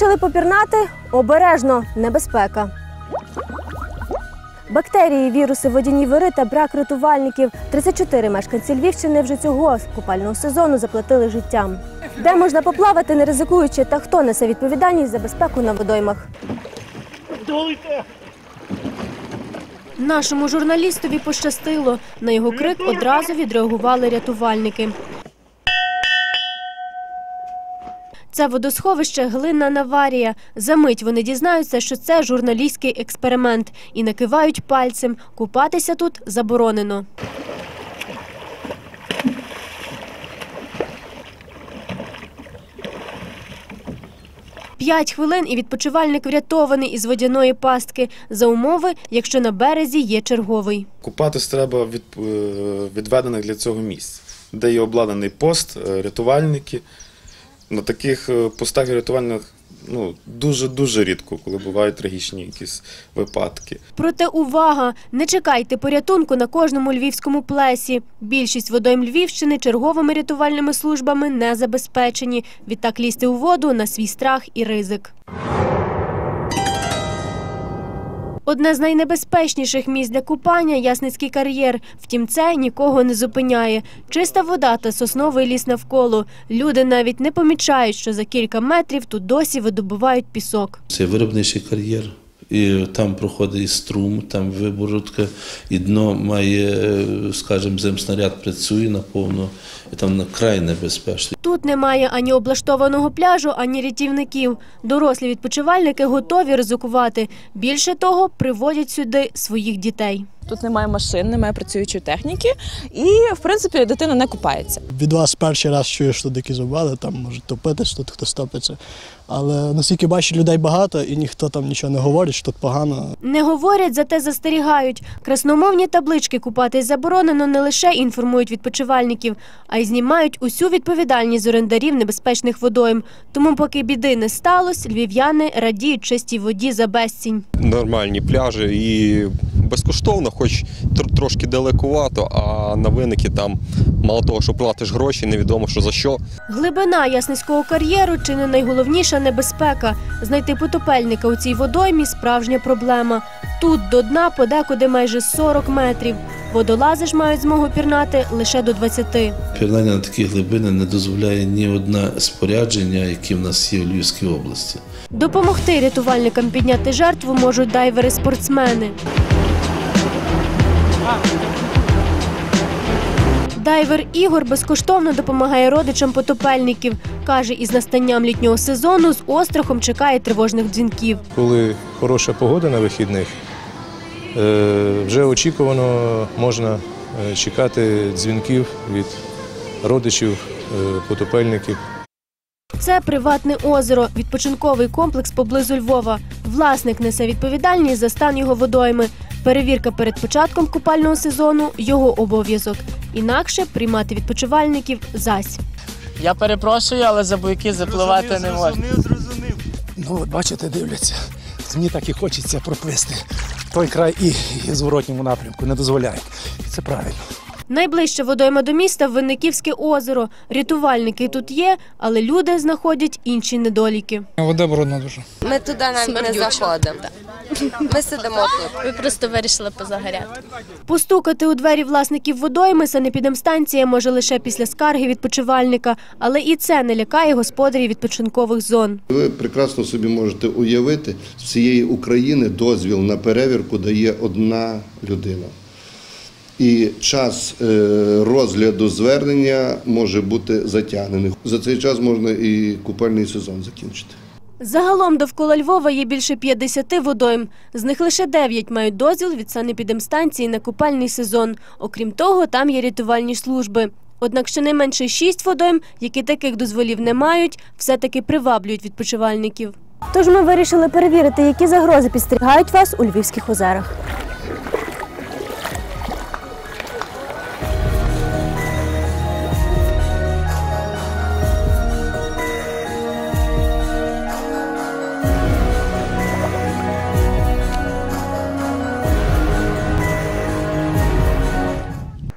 Вирішили попірнати обережно небезпека. Бактерії, віруси, водяні вири та брак рятувальників. 34 мешканці Львівщини вже цього купального сезону заплатили життям. Де можна поплавати, не ризикуючи, та хто несе відповідальність за безпеку на водоймах? Нашому журналістові пощастило. На його крик одразу відреагували рятувальники. Це водосховище глинна Наварія. Замить вони дізнаються, що це журналістський експеримент і накивають пальцем. Купатися тут заборонено. П'ять хвилин і відпочивальник врятований із водяної пастки за умови, якщо на березі є черговий. Купатись треба від е, відведених для цього місць, де є обладнаний пост, е, рятувальники. На таких е, постах рятувальних ну, дуже-дуже рідко, коли бувають трагічні якісь випадки. Проте увага! Не чекайте порятунку на кожному львівському плесі. Більшість водойм Львівщини черговими рятувальними службами не забезпечені. Відтак лізти у воду на свій страх і ризик. Одне з найнебезпечніших місць для купання – Ясницький кар'єр. Втім, це нікого не зупиняє. Чиста вода та сосновий ліс навколо. Люди навіть не помічають, що за кілька метрів тут досі видобувають пісок. Це виробничий кар'єр. І там проходить і струм, там виборотка, і дно має, скажімо, земснаряд працює наповно, і там край небезпечно. Тут немає ані облаштованого пляжу, ані рятівників. Дорослі відпочивальники готові ризикувати. Більше того, приводять сюди своїх дітей. Тут немає машин, немає працюючої техніки, і в принципі дитина не купається. від вас перший раз чую, що дикі зубали, там може топитись, тут хтось топиться. Але наскільки бачу, людей багато і ніхто там нічого не говорить, що тут погано. Не говорять, зате застерігають. Красномовні таблички купатись заборонено не лише інформують відпочивальників, а й знімають усю відповідальність з орендарів небезпечних водойм. Тому, поки біди не сталося, львів'яни радіють чистій воді за безцінь. нормальні пляжі і безкоштовно, хоч тр- трошки далекувато, а на виники там мало того, що платиш гроші, невідомо що за що. Глибина ясницького кар'єру чи не найголовніша небезпека. Знайти потопельника у цій водоймі справжня проблема. Тут до дна подекуди майже 40 метрів. Водолази ж мають змогу пірнати лише до 20. Пірнання на такі глибини не дозволяє ні одне спорядження, які в нас є в Львівській області. Допомогти рятувальникам підняти жертву можуть дайвери-спортсмени. Дайвер Ігор безкоштовно допомагає родичам потопельників. Каже, із настанням літнього сезону з острахом чекає тривожних дзвінків. коли хороша погода на вихідних, е, вже очікувано можна е, чекати дзвінків від родичів, е, потопельників. Це приватне озеро, відпочинковий комплекс поблизу Львова. Власник несе відповідальність за стан його водойми. Перевірка перед початком купального сезону його обов'язок. Інакше приймати відпочивальників зась. Я перепрошую, але за буйки запливати не можна. Ну, от бачите, дивляться. Мені так і хочеться проплисти той край і, і в зворотньому напрямку не дозволяють. І це правильно. Найближча водойма до міста Винниківське озеро. Рятувальники тут є, але люди знаходять інші недоліки. Вода брудна дуже. Ми туди навіть не заходимо. Ми сидимо тут. Ми просто вирішили позагоряти. Постукати у двері власників водойми санепідемстанція може лише після скарги відпочивальника, але і це не лякає господарів відпочинкових зон. Ви прекрасно собі можете уявити, з всієї України дозвіл на перевірку дає одна людина. І час е, розгляду звернення може бути затягнений. За цей час можна і купальний сезон закінчити. Загалом довкола Львова є більше 50 водойм. З них лише 9 мають дозвіл від санепідемстанції на купальний сезон. Окрім того, там є рятувальні служби. Однак щонайменше 6 водойм, які таких дозволів не мають, все-таки приваблюють відпочивальників. Тож ми вирішили перевірити, які загрози підстерігають вас у Львівських озерах.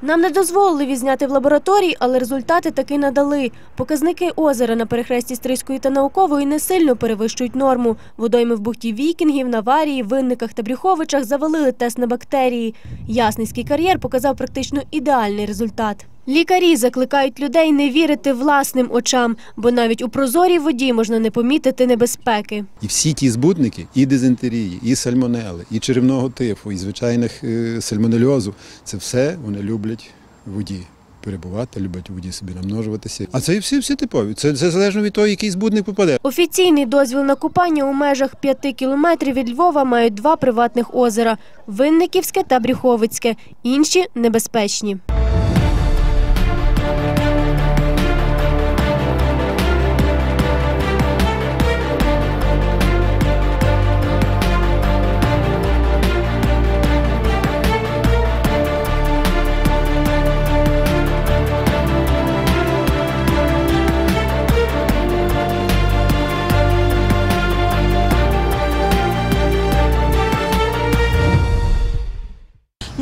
Нам не дозволили відзняти в лабораторії, але результати таки надали. Показники озера на перехресті Стрийської та Наукової не сильно перевищують норму. Водойми в бухті Вікінгів, Наварії, Винниках та Брюховичах завалили тест на бактерії. Ясницький кар'єр показав практично ідеальний результат. Лікарі закликають людей не вірити власним очам, бо навіть у прозорій воді можна не помітити небезпеки. І всі ті збутники, і дизентерії, і сальмонели, і черевного тифу, і звичайних е, сальмонельозу, це все вони люблять в воді. Перебувати, люблять у воді собі намножуватися. А це і всі, всі типові. Це, це залежно від того, який збудник попаде. Офіційний дозвіл на купання у межах п'яти кілометрів від Львова мають два приватних озера – Винниківське та Брюховицьке. Інші – небезпечні.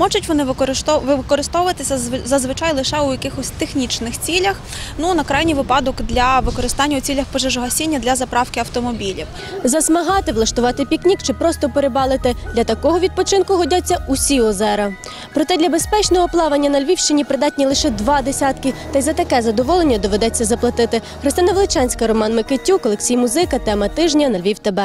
Можуть вони використов- використовуватися зв- зазвичай лише у якихось технічних цілях, ну на крайній випадок для використання у цілях пожежогасіння для заправки автомобілів. Засмагати, влаштувати пікнік чи просто перебалити – для такого відпочинку годяться усі озера. Проте для безпечного плавання на Львівщині придатні лише два десятки, та й за таке задоволення доведеться заплатити. Христина Величанська, Роман Микитюк, Олексій Музика, тема тижня на Львів ТБ.